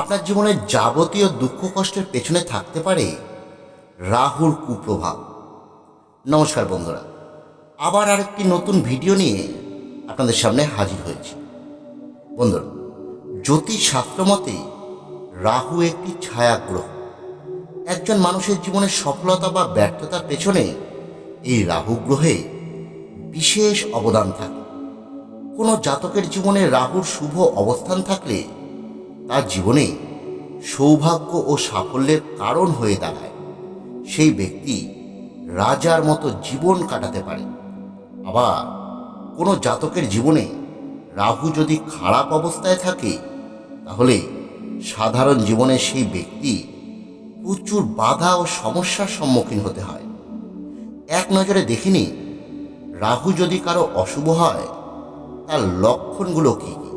আপনার জীবনের যাবতীয় দুঃখ কষ্টের পেছনে থাকতে পারে রাহুর কুপ্রভাব। নমস্কার বন্ধুরা, আবার আরেকটি নতুন ভিডিও নিয়ে আপনাদের সামনে হাজির হয়েছি। বন্ধুরা জ্যোতিষ শাস্ত্র মতে রাহু একটি ছায়া গ্রহ একজন মানুষের জীবনের সফলতা বা ব্যর্থতার পেছনে এই রাহু গ্রহে বিশেষ অবদান থাকে। কোনো জাতকের জীবনে রাহুর শুভ অবস্থান থাকলে তার জীবনে সৌভাগ্য ও সাফল্যের কারণ হয়ে দাঁড়ায়। সেই ব্যক্তি রাজার মতো জীবন কাটাতে পারে। আবার কোনো জাতকের জীবনে রাহু যদি খারাপ অবস্থায় থাকে, তাহলে সাধারণ জীবনে সেই ব্যক্তি প্রচুর বাধা ও সমস্যার সম্মুখীন হতে হয়। এক নজরে দেখিনি, রাহু যদি কারও অশুভ হয়, তার লক্ষণগুলো কী কী?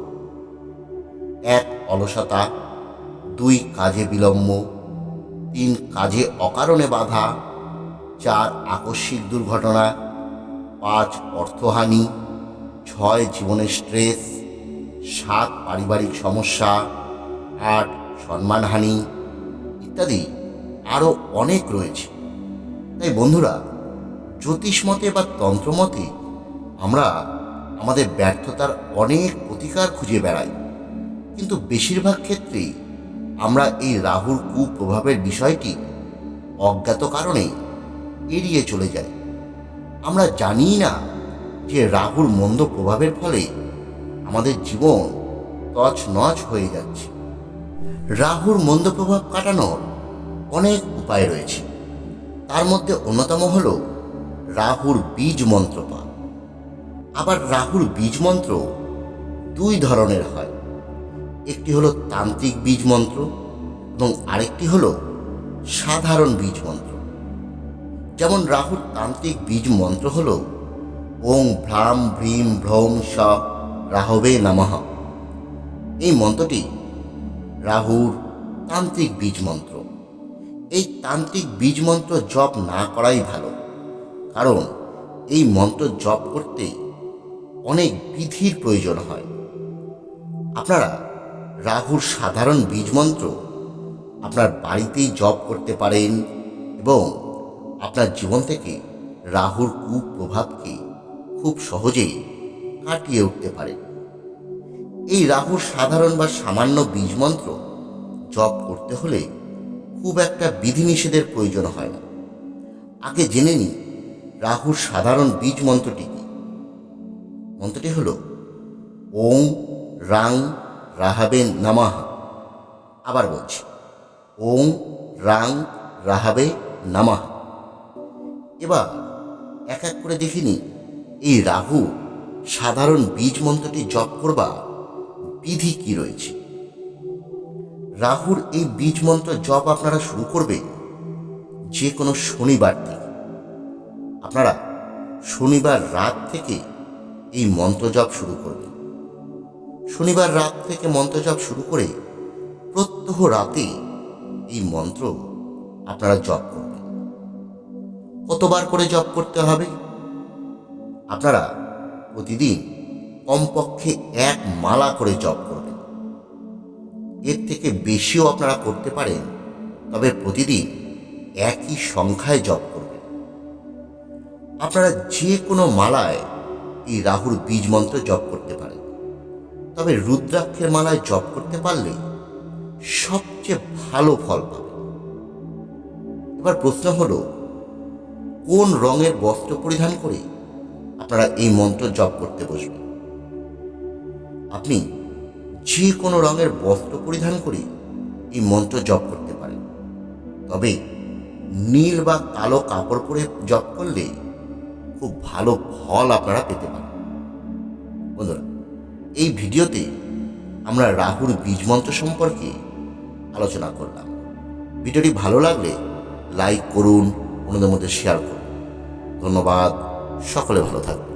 এক অলসতা, দুই কাজে বিলম্ব, তিন কাজে অকারণে বাধা, চার আকস্মিক দুর্ঘটনা, পাঁচ অর্থহানি, ছয় জীবনের স্ট্রেস, সাত পারিবারিক সমস্যা, আট সম্মানহানি ইত্যাদি আরও অনেক রয়েছে। তাই বন্ধুরা, জ্যোতিষ মতে বা তন্ত্রমতে আমরা আমাদের ব্যর্থতার অনেক প্রতিকার খুঁজে বেড়াই। কিন্তু বেশিরভাগ ক্ষেত্রেই আমরা এই রাহুর কুপ্রভাবের বিষয়টি অজ্ঞাত কারণে এড়িয়ে চলে যাই। আমরা জানি না যে রাহুর মন্দ প্রভাবের ফলে আমাদের জীবন তছনছ হয়ে যাচ্ছে। রাহুর মন্দ প্রভাব কাটানোর অনেক উপায় রয়েছে। তার মধ্যে অন্যতম হল রাহুর বীজ মন্ত্র পাঠ আবার রাহুর বীজ মন্ত্র দুই ধরনের হয়। একটি হলো তান্ত্রিক বীজ মন্ত্র এবং আরেকটি হলো সাধারণ বীজ মন্ত্র। যেমন রাহুর তান্ত্রিক বীজ মন্ত্র হল, ওং ভ্রাম ভ্রীম ভ্রৌম স রাহবে নমঃ। এই মন্ত্রটি রাহুর তান্ত্রিক বীজ মন্ত্র। এই তান্ত্রিক বীজ মন্ত্র জপ না করাই ভালো, কারণ এই মন্ত্র জপ করতে অনেক বিধির প্রয়োজন হয়। আপনারা রাহুর সাধারণ বীজ মন্ত্র আপনার বাড়িতেই জপ করতে পারেন এবং আপনার জীবন থেকে রাহুর কুপ্রভাবকে খুব সহজেই কাটিয়ে উঠতে পারেন। এই রাহুর সাধারণ বা সামান্য বীজ মন্ত্র জপ করতে হলে খুব একটা বিধিনিষেধের প্রয়োজন হয় না। আগে জেনে নিই রাহুর সাধারণ বীজ মন্ত্রটি কি? মন্ত্রটি হল ওং রাং রাহাবেন নামাহ। আবার বলছি, ওং রাং রাহাবে নামাহ। এবার এক এক করে দেখিনি, এই রাহু সাধারণ বীজ মন্ত্রটি জপ করবা, বিধি কি রয়েছে? রাহুর এই বীজ মন্ত্র জপ আপনারা শুরু করবে যে কোনো শনিবার থেকে। আপনারা শনিবার রাত থেকে এই মন্ত্র জপ শুরু করবেন। শনিবার রাত থেকে মন্ত্র জপ শুরু করে প্রত্যহ রাতে এই মন্ত্র আপনারা জপ করবেন। কতবার করে জপ করতে হবে? আপনারা প্রতিদিন কমপক্ষে এক মালা করে জপ করবেন। এর থেকে বেশিও আপনারা করতে পারেন, তবে প্রতিদিন একই সংখ্যায় জপ করবেন। আপনারা যে কোনো মালায় এই রাহুর বীজ মন্ত্র জপ করতে পারেন। তবে রুদ্রাক্ষের মালায় জপ করতে পারলে সবচেয়ে ভালো ফল পাবেন এবার প্রশ্ন হলো, কোন রঙের বস্ত্র পরিধান করে আপনারা এই মন্ত্র জপ করতে বসবেন? আপনি যে কোনো রঙের বস্ত্র পরিধান করে এই মন্ত্র জপ করতে পারেন। তবে নীল বা কালো কাপড় পরে জপ করলে খুব ভালো ফল আপনারা পেতে পারেন। বন্ধুরা এই ভিডিওতে আমরা রাহুর বীজমন্ত্র সম্পর্কে আলোচনা করলাম। ভিডিওটি ভালো লাগলে লাইক করুন, অন্যদের মধ্যে শেয়ার করুন। ধন্যবাদ, সকলে ভালো থাকবেন